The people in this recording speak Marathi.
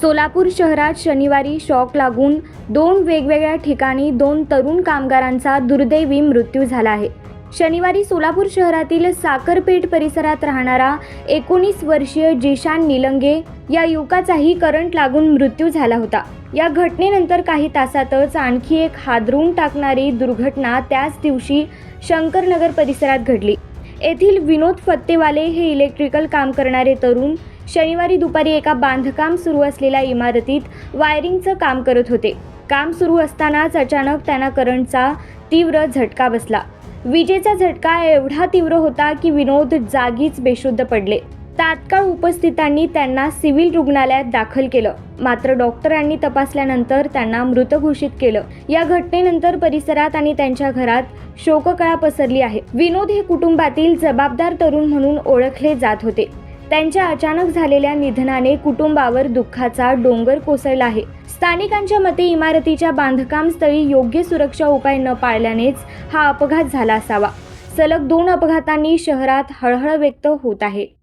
सोलापूर शहरात शनिवारी शॉक लागून दोन वेगवेगळ्या ठिकाणी दोन तरुण कामगारांचा दुर्दैवी मृत्यू झाला आहे. शनिवारी सोलापूर शहरातील साखरपेठ परिसरात राहणारा एकोणीस वर्षीय जिशान निलंगे या युवकाचाही करंट लागून मृत्यू झाला होता. या घटनेनंतर काही तासातच आणखी एक हादरून टाकणारी दुर्घटना त्याच दिवशी शंकरनगर परिसरात घडली. येथील विनोद फत्तेवाले हे इलेक्ट्रिकल काम करणारे तरुण शनिवारी दुपारी एका बांधकाम सुरू असलेल्या इमारतीत वायरिंगचं काम करत होते. काम सुरू असतानाच अचानक त्यांना करंटचा तीव्र झटका बसला. विजेचा झटका एवढा तीव्र होता की विनोद जागीच बेशुद्ध पडले. तात्काळ उपस्थितांनी त्यांना सिव्हिल रुग्णालयात दाखल केलं. मात्र डॉक्टरांनी तपासल्यानंतर त्यांना मृत घोषित केलं. या घटनेनंतर परिसरात आणि त्यांच्या घरात शोककळा पसरली आहे. विनोद हे कुटुंबातील जबाबदार तरुण म्हणून ओळखले जात होते. त्यांच्या अचानक झालेल्या निधनाने कुटुंबावर दुःखाचा डोंगर कोसळला आहे. स्थानिकांच्या मते इमारतीच्या बांधकाम स्थळी योग्य सुरक्षा उपाय न पाळल्यानेच हा अपघात झाला असावा. सलग दोन अपघातांनी शहरात हळहळ व्यक्त होत आहे.